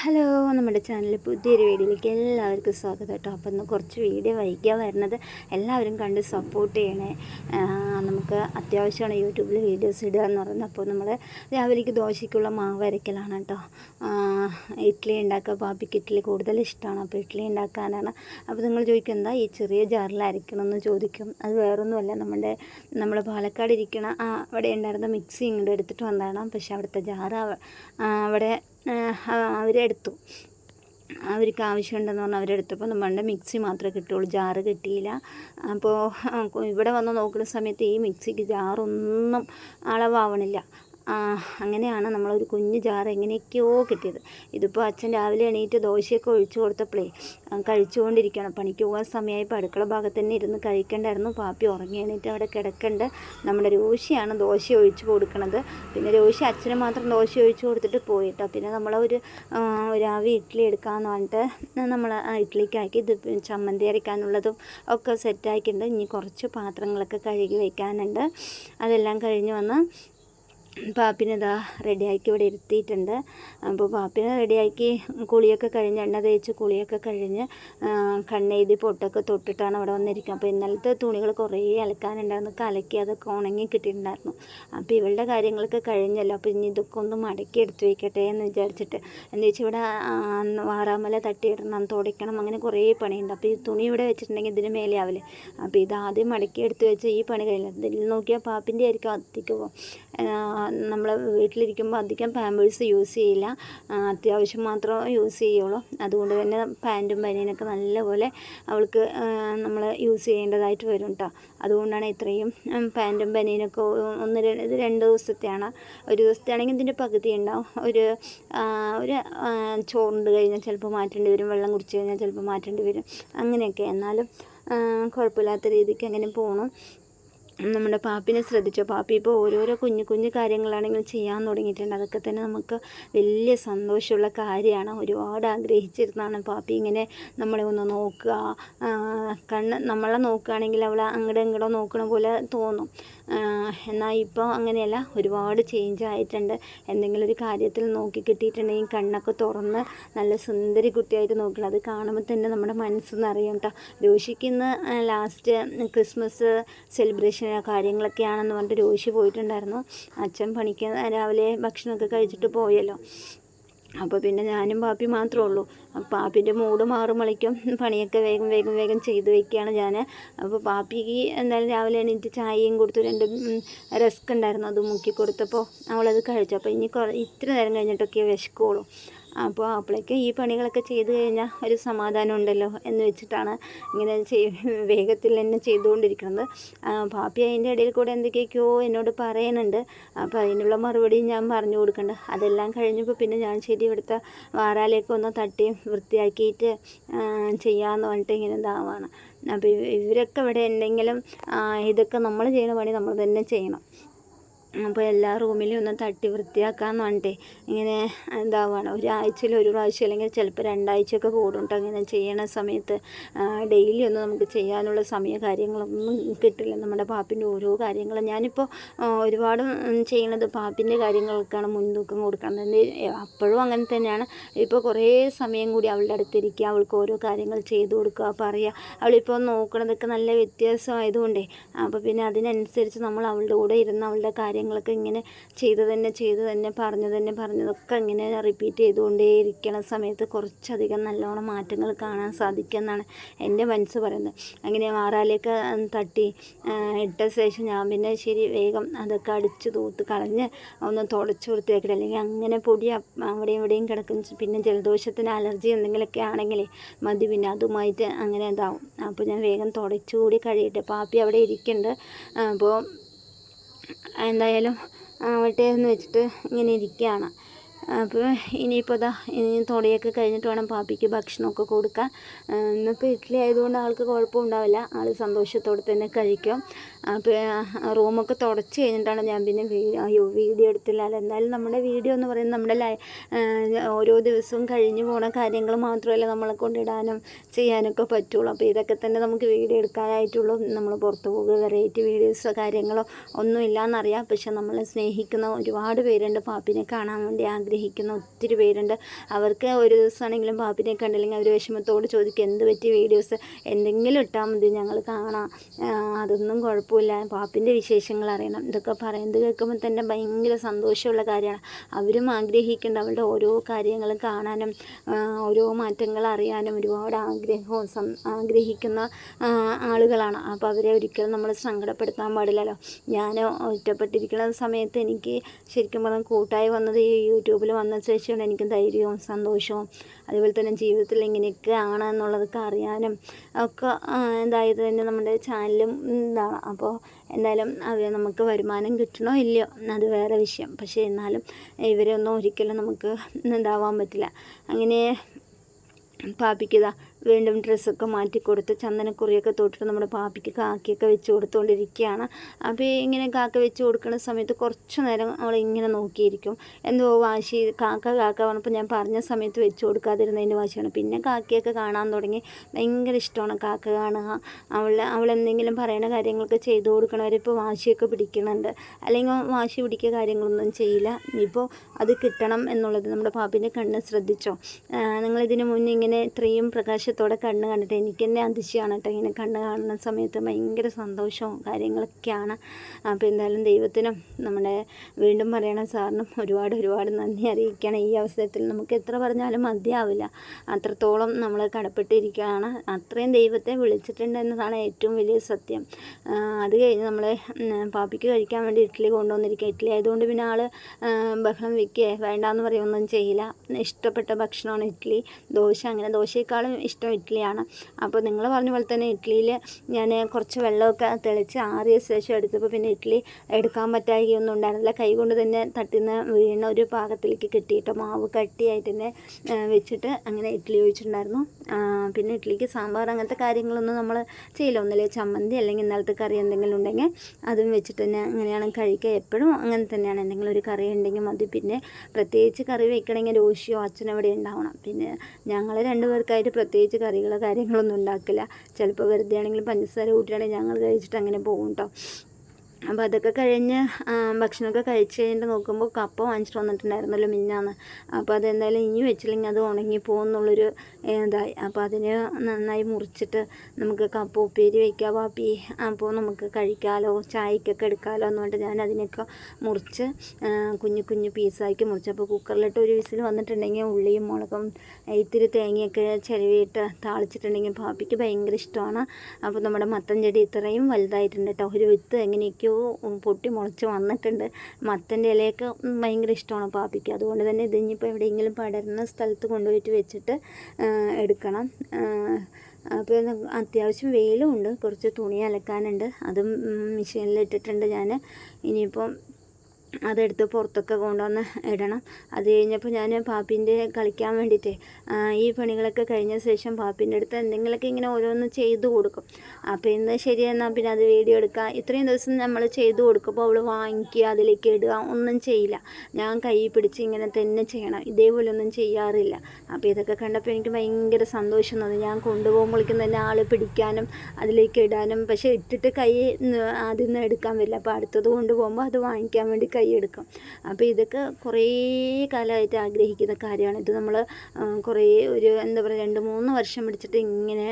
Hello നമ്മുടെ ചാനലിൽ പുതിയൊരു വീഡിയോയിലേക്ക് എല്ലാവർക്കും സ്വാഗതം കേട്ടോ. അപ്പോൾ ഇന്ന് കുറച്ച് വീഡിയോ വൈകിയാ വരുന്നത്. എല്ലാവരും കണ്ട് സപ്പോർട്ട് ചെയ്യണേ. നമുക്ക് അത്യാവശ്യമാണ് യൂട്യൂബിൽ വീഡിയോസ് ഇടുക എന്ന് പറയുന്നത്. അപ്പോൾ നമ്മൾ രാവിലേക്ക് ദോശയ്ക്കുള്ള മാവ് അരക്കലാണ് കേട്ടോ. ഇഡ്ഡലി ഉണ്ടാക്കുക പാപ്പിക്ക് ഇഡ്ഡലി കൂടുതൽ ഇഷ്ടമാണ്. അപ്പോൾ ഇഡ്ഡലി ഉണ്ടാക്കാനാണ്. അപ്പോൾ നിങ്ങൾ ചോദിക്കും എന്താ ഈ ചെറിയ ജാറിൽ അരക്കണമെന്ന് ചോദിക്കും. അത് വേറൊന്നുമല്ല. നമ്മുടെ നമ്മൾ പാലക്കാട് ഇരിക്കണ അവിടെ ഉണ്ടായിരുന്ന മിക്സി ഇങ്ങോട്ട് എടുത്തിട്ട് വന്നതാണ്. പക്ഷേ അവിടുത്തെ ജാറ് അവിടെ അവരെടുത്തു. അവർക്ക് ആവശ്യമുണ്ടെന്ന് പറഞ്ഞാൽ അവരെടുത്തപ്പോൾ നമ്മളുടെ മിക്സി മാത്രമേ കിട്ടുള്ളൂ. ജാറ് കിട്ടിയില്ല. അപ്പോൾ ഇവിടെ വന്ന് നോക്കുന്ന സമയത്ത് ഈ മിക്സിക്ക് ജാറൊന്നും അളവാവണില്ല. അങ്ങനെയാണ് നമ്മളൊരു കുഞ്ഞു ജാർ എങ്ങനെയൊക്കെയോ കിട്ടിയത്. ഇതിപ്പോൾ അച്ഛൻ രാവിലെ എണീറ്റ് ദോശയൊക്കെ ഒഴിച്ചു കൊടുത്തപ്പോഴേ കഴിച്ചുകൊണ്ടിരിക്കുകയാണ്. പണിക്ക് പോകാൻ സമയമായപ്പോൾ അടുക്കള ഭാഗത്ത് തന്നെ ഇരുന്ന് കഴിക്കണ്ടായിരുന്നു. പാപ്പി ഉറങ്ങി എണീറ്റ് അവിടെ കിടക്കണ്ട്. നമ്മുടെ രോഷിയാണ് ദോശ ഒഴിച്ചു കൊടുക്കണത്. പിന്നെ രോഷി അച്ഛന് മാത്രം ദോശ ഒഴിച്ചു കൊടുത്തിട്ട് പോയിട്ടോ. പിന്നെ നമ്മൾ ഒരു ആ, രാവി ഇഡ്ഡലി എടുക്കാമെന്ന് പറഞ്ഞിട്ട് നമ്മൾ ഇഡ്ഡലിക്കാക്കി ഇത് ചമ്മന്തി അരയ്ക്കാനുള്ളതും ഒക്കെ സെറ്റാക്കിയിട്ടുണ്ട് ഇനി കുറച്ച് പാത്രങ്ങളൊക്കെ കഴുകി വയ്ക്കാനുണ്ട് അതെല്ലാം കഴിഞ്ഞ് വന്ന് പാപ്പിനെ ഇതാ റെഡിയാക്കി ഇവിടെ ഇരുത്തിയിട്ടുണ്ട്. അപ്പോൾ പാപ്പിനെ റെഡിയാക്കി കുളിയൊക്കെ കഴിഞ്ഞ് എണ്ണ തേച്ച് കുളിയൊക്കെ കഴിഞ്ഞ് കണ്ണെഴുതി പൊട്ടൊക്കെ തൊട്ടിട്ടാണ് അവിടെ വന്നിരിക്കുക അപ്പോൾ ഇന്നലത്തെ തുണികൾ കുറേ അലക്കാനുണ്ടായിരുന്നു. കലക്കി അതൊക്കെ ഉണങ്ങി കിട്ടിയിട്ടുണ്ടായിരുന്നു. അപ്പോൾ ഇവളുടെ കാര്യങ്ങളൊക്കെ കഴിഞ്ഞല്ലോ. അപ്പോൾ ഇനി ഇതൊക്കെ ഒന്ന് മടക്കി എടുത്ത് വയ്ക്കട്ടെ എന്ന് വിചാരിച്ചിട്ട്. എന്ന് വെച്ചാൽ ഇവിടെ വാറാമല തട്ടിയിടണം തുടയ്ക്കണം അങ്ങനെ കുറേ പണിയുണ്ട്. അപ്പോൾ ഈ തുണി ഇവിടെ വെച്ചിട്ടുണ്ടെങ്കിൽ ഇതിന് മേലെ ആവില്ലേ അപ്പോൾ ഇത് ആദ്യം മടക്കി എടുത്ത് വെച്ച് ഈ പണി കഴിഞ്ഞു. ഇതിൽ നോക്കിയാൽ പാപ്പിന്റെ ആയിരിക്കും അധികവും നമ്മൾ വീട്ടിലിരിക്കുമ്പോൾ അധികം പാമ്പേഴ്സ് യൂസ് ചെയ്യില്ല. അത്യാവശ്യം മാത്രം യൂസ് ചെയ്യുള്ളൂ. അതുകൊണ്ട് തന്നെ പാന്റും ബനിയനൊക്കെ നല്ലപോലെ അവൾക്ക് നമ്മൾ യൂസ് ചെയ്യേണ്ടതായിട്ട് വരും കേട്ടോ അതുകൊണ്ടാണ് ഇത്രയും പാന്റും ബനിയനൊക്കെ ഒന്ന് ഇത് രണ്ട് ദിവസത്തെയാണ്. ഒരു ദിവസത്തെ ആണെങ്കിൽ ഇതിന്റെ പകുതി ഉണ്ടാവും. ഒരു ഒരു ചോറുണ്ട് കഴിഞ്ഞാൽ ചിലപ്പോൾ മാറ്റേണ്ടി വരും. വെള്ളം കുടിച്ച് കഴിഞ്ഞാൽ ചിലപ്പോൾ മാറ്റേണ്ടി വരും. അങ്ങനെയൊക്കെ. എന്നാലും കുഴപ്പമില്ലാത്ത രീതിക്ക് അങ്ങനെ പോകണം നമ്മുടെ പാപ്പിനെ ശ്രദ്ധിച്ചോ? പാപ്പി ഇപ്പോൾ ഓരോരോ കുഞ്ഞു കുഞ്ഞു കാര്യങ്ങളാണെങ്കിൽ ചെയ്യാൻ തുടങ്ങിയിട്ടുണ്ട്. അതൊക്കെ തന്നെ നമുക്ക് വലിയ സന്തോഷമുള്ള കാര്യമാണ്. ഒരുപാട് ആഗ്രഹിച്ചിരുന്നാണ് പാപ്പി ഇങ്ങനെ നമ്മളെ ഒന്ന് നോക്കുക. കണ്ണ് നമ്മളെ നോക്കുകയാണെങ്കിൽ അവൾ അങ്ങോട്ടും ഇങ്ങോട്ടോ നോക്കണ പോലെ തോന്നും. എന്നാൽ ഇപ്പോൾ അങ്ങനെയല്ല ഒരുപാട് ചേഞ്ച് ആയിട്ടുണ്ട്. എന്തെങ്കിലും ഒരു കാര്യത്തിൽ നോക്കി കിട്ടിയിട്ടുണ്ടെങ്കിൽ കണ്ണൊക്കെ തുറന്ന് നല്ല സുന്ദരി കുട്ടിയായിട്ട് നോക്കണം. അത് കാണുമ്പോൾ തന്നെ നമ്മുടെ മനസ്സെന്ന് അറിയാം കേട്ടോ. രോഷിക്കുന്ന ലാസ്റ്റ് ക്രിസ്മസ് സെലിബ്രേഷൻ കാര്യങ്ങളൊക്കെയാണെന്ന് പറഞ്ഞിട്ട് രോഷി പോയിട്ടുണ്ടായിരുന്നു. അച്ഛൻ പണിക്ക് രാവിലെ ഭക്ഷണമൊക്കെ കഴിച്ചിട്ട് പോയല്ലോ. അപ്പോൾ പിന്നെ ഞാനും പാപ്പി മാത്രമേ ഉള്ളൂ. പാപ്പിന്റെ മൂഡ് മാറുമ്പോഴേക്കും പണിയൊക്കെ വേഗം വേഗം വേഗം ചെയ്ത് വെക്കുകയാണ് ഞാൻ അപ്പോൾ പാപ്പിക്ക് എന്തായാലും രാവിലെ എണീറ്റ് ചായയും കൊടുത്തു രണ്ട് റസ്ക് ഉണ്ടായിരുന്നു. അത് മുക്കി കൊടുത്തപ്പോൾ അവളത് കഴിച്ചു. അപ്പോൾ ഇനി കുറേ ഇത്ര നേരം കഴിഞ്ഞിട്ടൊക്കെ വിശക്കുള്ളൂ. അപ്പോൾ അപ്പോഴേക്ക് ഈ പണികളൊക്കെ ചെയ്ത് കഴിഞ്ഞാൽ ഒരു സമാധാനം ഉണ്ടല്ലോ എന്ന് വെച്ചിട്ടാണ് ഇങ്ങനെ വേഗത്തിൽ തന്നെ ചെയ്തുകൊണ്ടിരിക്കുന്നത്. പാപ്പി അതിന്റെ ഇടയിൽ കൂടെ എന്തൊക്കെയൊക്കെയോ എന്നോട് പറയുന്നുണ്ട് അപ്പോൾ അതിനുള്ള മറുപടി ഞാൻ പറഞ്ഞു കൊടുക്കണ്ട. അതെല്ലാം കഴിഞ്ഞപ്പോൾ പിന്നെ ഞാൻ ശരി ഇവിടുത്തെ വാറാലേക്ക് ഒന്ന് തട്ടി വൃത്തിയാക്കിയിട്ട് ചെയ്യാമെന്ന് പറഞ്ഞിട്ട് ഇങ്ങനെ ഇതാവാണ്. അപ്പോൾ ഇവ- ഇവരൊക്കെ ഇവിടെ എന്തെങ്കിലും ഇതൊക്കെ നമ്മൾ ചെയ്യണ പണി നമ്മൾ തന്നെ ചെയ്യണം. അപ്പോൾ എല്ലാ റൂമിലും ഒന്ന് തട്ടി വൃത്തിയാക്കാമെന്ന് പറഞ്ഞിട്ട്. ഇങ്ങനെ എന്താവാണ് ഒരാഴ്ചയിൽ ഒരു പ്രാവശ്യം അല്ലെങ്കിൽ ചിലപ്പോൾ രണ്ടാഴ്ചയൊക്കെ കൂടുണ്ട് അങ്ങനെ ചെയ്യണ സമയത്ത്. ഡെയിലി ഒന്നും നമുക്ക് ചെയ്യാനുള്ള സമയ കാര്യങ്ങളൊന്നും കിട്ടില്ല. നമ്മുടെ പാപ്പിന്റെ ഓരോ കാര്യങ്ങളും ഞാനിപ്പോൾ ഒരുപാട് ചെയ്യണത് പാപ്പിന്റെ കാര്യങ്ങൾക്കാണ് മുൻതൂക്കം കൊടുക്കുന്നത് അപ്പോഴും അങ്ങനെ തന്നെയാണ്. ഇപ്പോൾ കുറേ സമയം കൂടി അവളുടെ അടുത്തിരിക്കുക അവൾക്ക് ഓരോ കാര്യങ്ങൾ ചെയ്തു കൊടുക്കുക പറയുക. അവളിപ്പോൾ നോക്കണതൊക്കെ നല്ല വ്യത്യാസമായതുകൊണ്ടേ. അപ്പോൾ പിന്നെ അതിനനുസരിച്ച് നമ്മൾ അവളുടെ കൂടെ ഇരുന്ന് അവളുടെ കാര്യങ്ങളൊക്കെ ഇങ്ങനെ ചെയ്ത് തന്നെ ചെയ്ത് തന്നെ പറഞ്ഞു തന്നെ പറഞ്ഞതൊക്കെ ഇങ്ങനെ റിപ്പീറ്റ് ചെയ്തുകൊണ്ടേയിരിക്കണ സമയത്ത് കുറച്ചധികം നല്ലോണം മാറ്റങ്ങൾ കാണാൻ സാധിക്കുമെന്നാണ് എന്റെ മനസ്സ് പറയുന്നത്. അങ്ങനെ മാറാലേക്ക് തട്ടി ഇട്ട ശേഷം ഞാൻ പിന്നെ ശരി വേഗം അതൊക്കെ അടിച്ച് തൂത്ത് കളഞ്ഞ് ഒന്ന് തുടച്ച് വൃത്തിയാക്കിയിട്ട് അല്ലെങ്കിൽ അങ്ങനെ പൊടി അവിടെ ഇവിടെയും കിടക്കും. പിന്നെ ജലദോഷത്തിന് അലർജി എന്തെങ്കിലുമൊക്കെ ആണെങ്കിലേ മതി പിന്നെ അതുമായിട്ട് അങ്ങനെ ഇതാവും. അപ്പോൾ ഞാൻ വേഗം തുടച്ചുകൂടി കഴിയട്ടെ പാപ്പി അവിടെ ഇരിക്കുന്നുണ്ട്. അപ്പോൾ എന്തായാലും ആവട്ടെ എന്ന് വെച്ചിട്ട് ഇങ്ങനെ ഇരിക്കുകയാണ്. അപ്പോൾ ഇനിയിപ്പോൾ ഇതാ ഇനി തുടയൊക്കെ കഴിഞ്ഞിട്ട് വേണം പാപ്പിക്ക് ഭക്ഷണമൊക്കെ കൊടുക്കാൻ. ഇന്നിപ്പോൾ ഇഡ്ഡലി ആയതുകൊണ്ട് ആൾക്ക് കുഴപ്പമുണ്ടാവില്ല. ആൾ സന്തോഷത്തോടെ തന്നെ കഴിക്കും. അപ്പോൾ റൂമൊക്കെ തുടച്ച് കഴിഞ്ഞിട്ടാണ് ഞാൻ പിന്നെ അയ്യോ വീഡിയോ എടുത്തില്ല എന്തായാലും നമ്മുടെ വീഡിയോ എന്ന് പറയുന്നത് നമ്മുടെ ലൈ ഓരോ ദിവസവും കഴിഞ്ഞു പോണ കാര്യങ്ങൾ മാത്രമല്ല നമ്മളെ കൊണ്ടിടാനും ചെയ്യാനൊക്കെ പറ്റുള്ളൂ. അപ്പോൾ ഇതൊക്കെ തന്നെ നമുക്ക് വീഡിയോ എടുക്കാനായിട്ടുള്ളൂ. നമ്മൾ പുറത്തു പോകുക വെറൈറ്റി വീഡിയോസോ കാര്യങ്ങളോ ഒന്നും ഇല്ലയെന്നറിയാം പക്ഷെ നമ്മളെ സ്നേഹിക്കുന്ന ഒരുപാട് പേരുണ്ട് പാപ്പിനെ കാണാൻ വേണ്ടി ആഗ്രഹിക്കും ആഗ്രഹിക്കുന്ന ഒത്തിരി പേരുണ്ട്. അവർക്ക് ഒരു ദിവസമാണെങ്കിലും പാപ്പിനെ കണ്ടില്ലെങ്കിൽ അവർ വിഷമത്തോട് ചോദിക്കും എന്ത് പറ്റി വീഡിയോസ്? എന്തെങ്കിലും ഇട്ടാൽ മതി ഞങ്ങൾ കാണാം. അതൊന്നും കുഴപ്പമില്ല. പാപ്പിന്റെ വിശേഷങ്ങൾ അറിയണം. ഇതൊക്കെ പറയുന്നത് കേൾക്കുമ്പോൾ തന്നെ ഭയങ്കര സന്തോഷമുള്ള കാര്യമാണ്. അവരും ആഗ്രഹിക്കേണ്ട അവളുടെ ഓരോ കാര്യങ്ങളും കാണാനും ഓരോ മാറ്റങ്ങൾ അറിയാനും ഒരുപാട് ആഗ്രഹവും ആഗ്രഹിക്കുന്ന ആളുകളാണ്. അപ്പോൾ അവരെ ഒരിക്കലും നമ്മൾ സങ്കടപ്പെടുത്താൻ പാടില്ലല്ലോ. ഞാൻ ഒറ്റപ്പെട്ടിരിക്കുന്ന സമയത്ത് എനിക്ക് ശരിക്കും പറഞ്ഞാൽ കൂട്ടായി വന്നത് ഈ യൂട്യൂബിൽ വന്ന ശേഷമാണ് എനിക്ക് ധൈര്യവും സന്തോഷവും അതുപോലെ തന്നെ ജീവിതത്തിൽ ഇങ്ങനെയൊക്കെയാണ് എന്നുള്ളതൊക്കെ അറിയാനും ഒക്കെ എന്തായത് തന്നെ നമ്മുടെ ചാനലും ഇതാണ്. അപ്പോൾ എന്തായാലും അവർ നമുക്ക് വരുമാനം കിട്ടണോ ഇല്ലയോ അത് വേറെ വിഷയം. പക്ഷേ എന്നാലും ഇവരെ ഒന്നും ഒരിക്കലും നമുക്ക് ഇതാവാൻ പറ്റില്ല. അങ്ങനെ പാപ്പിക്കിതാ വീണ്ടും ഡ്രസ്സൊക്കെ മാറ്റി കൊടുത്ത് ചന്ദനക്കുറിയൊക്കെ തൊട്ടിട്ട് നമ്മുടെ പാപ്പിക്ക് കാക്കിയൊക്കെ വെച്ച് കൊടുത്തുകൊണ്ടിരിക്കുകയാണ് അപ്പോൾ ഇങ്ങനെ കാക്ക വെച്ച് കൊടുക്കുന്ന സമയത്ത് കുറച്ച് നേരം അവൾ ഇങ്ങനെ നോക്കിയിരിക്കും. എന്തോ വാശി കാക്ക കാക്ക പറഞ്ഞപ്പോൾ ഞാൻ പറഞ്ഞ സമയത്ത് വെച്ച് കൊടുക്കാതിരുന്നതിന്റെ വാശിയാണ്. പിന്നെ കാക്കയൊക്കെ കാണാൻ തുടങ്ങി. ഭയങ്കര ഇഷ്ടമാണ് കാക്ക കാണുക. അവൾ അവൾ എന്തെങ്കിലും പറയണ കാര്യങ്ങളൊക്കെ ചെയ്തു കൊടുക്കണവരെ ഇപ്പോൾ വാശിയൊക്കെ പിടിക്കുന്നുണ്ട്. അല്ലെങ്കിൽ വാശി പിടിക്കുക കാര്യങ്ങളൊന്നും ചെയ്യില്ല. ഇപ്പോൾ അത് കിട്ടണം എന്നുള്ളത് നമ്മുടെ പാപ്പിന്റെ കണ്ണ് ശ്രദ്ധിച്ചോ? നിങ്ങളിതിനു മുന്നേ ഇങ്ങനെ ഇത്രയും പ്രകാശത്തോടെ കണ്ണ് കണ്ടിട്ട് എനിക്ക് തന്നെ അതിശയമാണ് കേട്ടോ. ഇങ്ങനെ കണ്ണ് കാണുന്ന സമയത്ത് ഭയങ്കര സന്തോഷവും കാര്യങ്ങളൊക്കെയാണ്. അപ്പോൾ എന്തായാലും ദൈവത്തിനും നമ്മുടെ വീണ്ടും പറയണ സാറിനും ഒരുപാട് ഒരുപാട് നന്ദി അറിയിക്കണം ഈ അവസരത്തിൽ നമുക്ക് എത്ര പറഞ്ഞാലും മതിയാവില്ല. അത്രത്തോളം നമ്മൾ കടപ്പെട്ടിരിക്കുകയാണ്. അത്രയും ദൈവത്തെ വിളിച്ചിട്ടുണ്ട് എന്നതാണ് ഏറ്റവും വലിയ സത്യം. അത് കഴിഞ്ഞ് നമ്മൾ പാപ്പിക്ക് കഴിക്കാൻ വേണ്ടി ഇഡ്ഡലി കൊണ്ടുവന്നിരിക്കുക. ഇഡ്ഡലി ആയതുകൊണ്ട് പിന്നെ ആൾ ബഹളം വെക്കുക വേണ്ടാന്ന് പറയുകയൊന്നും ചെയ്യില്ല. ഇഷ്ടപ്പെട്ട ഭക്ഷണമാണ് ഇഡ്ഡലി ദോശ അങ്ങനെ ദോശയെക്കാളും ഇഷ്ടം ഇഡ്ഡലിയാണ്. അപ്പോൾ നിങ്ങൾ പറഞ്ഞ പോലെ തന്നെ ഇഡ്ഡലിയിൽ ഞാൻ കുറച്ച് വെള്ളമൊക്കെ തെളിച്ച് ആറിയ ശേഷം എടുത്തപ്പോൾ പിന്നെ ഇഡ്ഡലി എടുക്കാൻ പറ്റായികയൊന്നും ഉണ്ടായിരുന്നില്ല. കൈ കൊണ്ട് തന്നെ തട്ടിന്ന് വീണ ഒരു പാകത്തിലേക്ക് കിട്ടിയിട്ട് മാവ് കട്ടിയായിട്ട് തന്നെ വെച്ചിട്ട് അങ്ങനെ ഇഡ്ഡലി ഒഴിച്ചിട്ടുണ്ടായിരുന്നു. പിന്നെ ഇഡ്ഡലിക്ക് സാമ്പാർ അങ്ങനത്തെ കാര്യങ്ങളൊന്നും നമ്മൾ ചെയ്യില്ല. ഒന്നില്ലേ ചമ്മന്തി അല്ലെങ്കിൽ ഇന്നലത്തെ കറി എന്തെങ്കിലും ഉണ്ടെങ്കിൽ അതും വെച്ചിട്ട് തന്നെ അങ്ങനെയാണ് കഴിക്കുക. എപ്പോഴും അങ്ങനെ തന്നെയാണ്. എന്തെങ്കിലും ഒരു കറി ഉണ്ടെങ്കിൽ മതി. പിന്നെ പ്രത്യേകിച്ച് കറി വെക്കണമെങ്കിൽ രോഷിയോ അച്ഛനോ ഇവിടെ ഉണ്ടാവണം. പിന്നെ ഞങ്ങൾ രണ്ടുപേർക്കായിട്ട് പ്രത്യേകിച്ച് കറികളോ കാര്യങ്ങളൊന്നും ഉണ്ടാക്കില്ല. ചിലപ്പോൾ വെറുതെ ആണെങ്കിലും പഞ്ചസാര കൂട്ടിയാണെങ്കിൽ ഞങ്ങൾ കഴിച്ചിട്ട് അങ്ങനെ പോകും കേട്ടോ അപ്പോൾ അതൊക്കെ കഴിഞ്ഞ് ഭക്ഷണമൊക്കെ കഴിച്ച് കഴിഞ്ഞിട്ട് നോക്കുമ്പോൾ കപ്പ വാങ്ങിച്ചിട്ട് വന്നിട്ടുണ്ടായിരുന്നല്ലോ മിന്നാന്ന് അപ്പോൾ അതെന്തായാലും ഇനി വെച്ചില്ലെങ്കിൽ അത് ഉണങ്ങിപ്പോകും എന്നുള്ളൊരു ഇതായി. അപ്പോൾ അതിന് നന്നായി മുറിച്ചിട്ട് നമുക്ക് കപ്പ ഉപ്പേരി വയ്ക്കാം പാപ്പി അപ്പോൾ നമുക്ക് കഴിക്കാമല്ലോ ചായക്കൊക്കെ എടുക്കാമല്ലോ എന്നുകൊണ്ട് ഞാൻ അതിനൊക്കെ മുറിച്ച് കുഞ്ഞു കുഞ്ഞു പീസാക്കി മുറിച്ച്. അപ്പോൾ കുക്കറിലിട്ട് ഒരു വിസിൽ വന്നിട്ടുണ്ടെങ്കിൽ ഉള്ളിയും മുളകും ഇത്തിരി തേങ്ങയൊക്കെ ചിലവിയിട്ട് താളിച്ചിട്ടുണ്ടെങ്കിൽ പാപ്പിക്ക് ഭയങ്കര ഇഷ്ടമാണ്. അപ്പോൾ നമ്മുടെ മത്തൻ ചെടി ഇത്രയും വലുതായിട്ടുണ്ട് കേട്ടോ ഒരു വിത്ത് എങ്ങനെയൊക്കെയോ ഉം, പൊട്ടി മുളച്ച് വന്നിട്ടുണ്ട്. മത്തന്റെ ഇലയൊക്കെ ഭയങ്കര ഇഷ്ടമാണ് പാപ്പിക്ക്. അതുകൊണ്ട് തന്നെ ഇത് ഇനിയിപ്പോൾ എവിടെയെങ്കിലും പടരുന്ന സ്ഥലത്ത് കൊണ്ടുപോയിട്ട് വെച്ചിട്ട് എടുക്കണം. അപ്പോൾ അത്യാവശ്യം വെയിലും ഉണ്ട്. കുറച്ച് തുണി അലക്കാനുണ്ട്. അതും മെഷീനിൽ ഇട്ടിട്ടുണ്ട് ഞാൻ. ഇനിയിപ്പം അതെടുത്ത് പുറത്തൊക്കെ കൊണ്ടുവന്ന് ഇടണം. അത് കഴിഞ്ഞപ്പോൾ ഞാൻ പാപ്പിന്റെ കളിക്കാൻ വേണ്ടിയിട്ട് ഈ പണികളൊക്കെ കഴിഞ്ഞ ശേഷം പാപ്പിന്റെ അടുത്ത് എന്തെങ്കിലുമൊക്കെ ഇങ്ങനെ ഓരോന്ന് ചെയ്തു കൊടുക്കും. അപ്പോൾ ഇന്ന് ശരിയെന്നാൽ പിന്നെ അത് വീഡിയോ എടുക്കുക ഇത്രയും ദിവസം നമ്മൾ ചെയ്തു കൊടുക്കുമ്പോൾ അവൾ വാങ്ങിക്കുക അതിലേക്ക് ഇടുക ഒന്നും ചെയ്യില്ല. ഞാൻ കൈ പിടിച്ച് ഇങ്ങനെ തന്നെ ചെയ്യണം. ഇതേപോലെ ഒന്നും ചെയ്യാറില്ല. അപ്പോൾ ഇതൊക്കെ കണ്ടപ്പോൾ എനിക്ക് ഭയങ്കര സന്തോഷം തോന്നി. ഞാൻ കൊണ്ടുപോകുമ്പോഴേക്കും തന്നെ ആൾ പിടിക്കാനും അതിലേക്ക് ഇടാനും. പക്ഷേ ഇട്ടിട്ട് കൈ ആദ്യം എടുക്കാൻ വരില്ല അപ്പോൾ അടുത്തത് കൊണ്ടുപോകുമ്പോൾ അത് വാങ്ങിക്കാൻ വേണ്ടി കൈ എടുക്കും അപ്പോൾ ഇതൊക്കെ കുറേ കാലമായിട്ട് ആഗ്രഹിക്കുന്ന കാര്യമാണ്. ഇത് നമ്മൾ കുറേ ഒരു എന്താ പറയുക രണ്ട് മൂന്ന് വർഷം പിടിച്ചിട്ട് ഇങ്ങനെ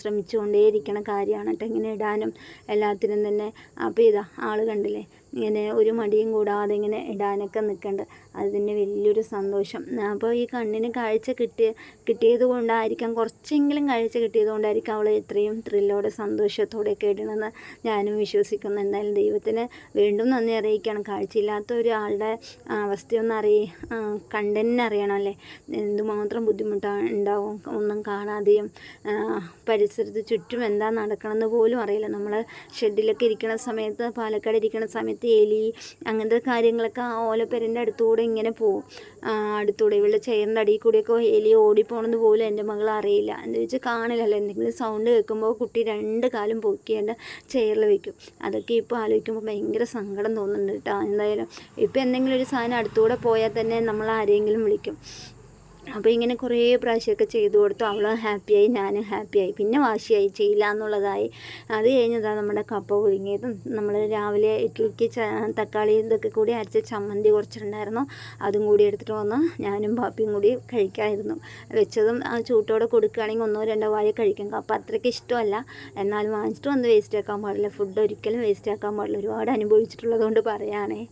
ശ്രമിച്ചുകൊണ്ടേയിരിക്കണ കാര്യമാണ് കേട്ടോ. ഇങ്ങനെ ഇടാനും എല്ലാത്തിനും തന്നെ. അപ്പോൾ ഇതാ ആൾ കണ്ടില്ലേ? ഇങ്ങനെ ഒരു മടിയും കൂടാതെ ഇങ്ങനെ ഇടാനൊക്കെ നിൽക്കുന്നുണ്ട് അത് തന്നെ വലിയൊരു സന്തോഷം. അപ്പോൾ ഈ കണ്ണിന് കാഴ്ച കിട്ടിയ കിട്ടിയത് കൊണ്ടായിരിക്കാം കുറച്ചെങ്കിലും കാഴ്ച കിട്ടിയത് കൊണ്ടായിരിക്കാം അവൾ ഇത്രയും ത്രില്ലോടെ സന്തോഷത്തോടെയൊക്കെ ഇടണമെന്ന് ഞാനും വിശ്വസിക്കുന്നു. എന്തായാലും ദൈവത്തിന് വീണ്ടും നന്ദി അറിയിക്കണം കാഴ്ചയില്ലാത്ത ഒരാളുടെ അവസ്ഥയൊന്നും അറിയ കണ്ടന്നെ അറിയണമല്ലേ എന്തുമാത്രം ബുദ്ധിമുട്ടാണ് ഉണ്ടാവും ഒന്നും കാണാതെയും പരിസരത്ത് ചുറ്റും എന്താ നടക്കണമെന്ന് പോലും അറിയില്ല. നമ്മൾ ഷെഡിലൊക്കെ ഇരിക്കുന്ന സമയത്ത് പാലക്കാട് ഇരിക്കുന്ന സമയത്ത് എലി അങ്ങനത്തെ കാര്യങ്ങളൊക്കെ ആ ഓലപ്പെരന്റെ അടുത്തൂടെ ഇങ്ങനെ പോവും. അടുത്തൂടെ ഇവളുടെ ചെയറിന്റെ അടിയിൽ കൂടിയൊക്കെ എലി ഓടിപ്പോണെന്ന് പോലും എന്റെ മകൾ അറിയില്ല. എന്ന് വെച്ചാൽ കാണില്ലല്ലോ എന്തെങ്കിലും സൗണ്ട് കേൾക്കുമ്പോൾ കുട്ടി രണ്ട് കാലും പൊക്കിയേണ്ട ചെയറിൽ വെക്കും. അതൊക്കെ ഇപ്പോൾ ആലോചിക്കുമ്പോൾ ഭയങ്കര സങ്കടം തോന്നുന്നുണ്ട് കേട്ടോ എന്തായാലും ഇപ്പോൾ എന്തെങ്കിലും ഒരു സാധനം അടുത്തൂടെ പോയാൽ തന്നെ നമ്മൾ ആരെങ്കിലും വിളിക്കും. അപ്പോൾ ഇങ്ങനെ കുറേ പ്രാവശ്യമൊക്കെ ചെയ്തു കൊടുത്തു. അവൾ ഹാപ്പിയായി ഞാനും ഹാപ്പിയായി. പിന്നെ വാശിയായി ചെയ്യില്ല എന്നുള്ളതായി. അത് കഴിഞ്ഞതാണ് നമ്മുടെ കപ്പ പുഴുങ്ങിയതും. നമ്മൾ രാവിലെ ഇഡ്ഡലിക്ക് തക്കാളി ഇതൊക്കെ കൂടി അരച്ച ചമ്മന്തി കുറച്ചിട്ടുണ്ടായിരുന്നു. അതും കൂടി എടുത്തിട്ട് വന്ന് ഞാനും പാപ്പിയും കൂടി കഴിക്കാമായിരുന്നു വെച്ചതും ചൂട്ടോടെ കൊടുക്കുകയാണെങ്കിൽ ഒന്നോ രണ്ടോ വായ കഴിക്കും. കപ്പ അത്രയ്ക്ക് ഇഷ്ടമല്ല. എന്നാലും വാങ്ങിച്ചിട്ട് വന്ന് വേസ്റ്റ് ആക്കാൻ പാടില്ല. ഫുഡ് ഒരിക്കലും വേസ്റ്റ് ആക്കാൻ പാടില്ല. ഒരുപാട് അനുഭവിച്ചിട്ടുള്ളതുകൊണ്ട് പറയുകയാണേ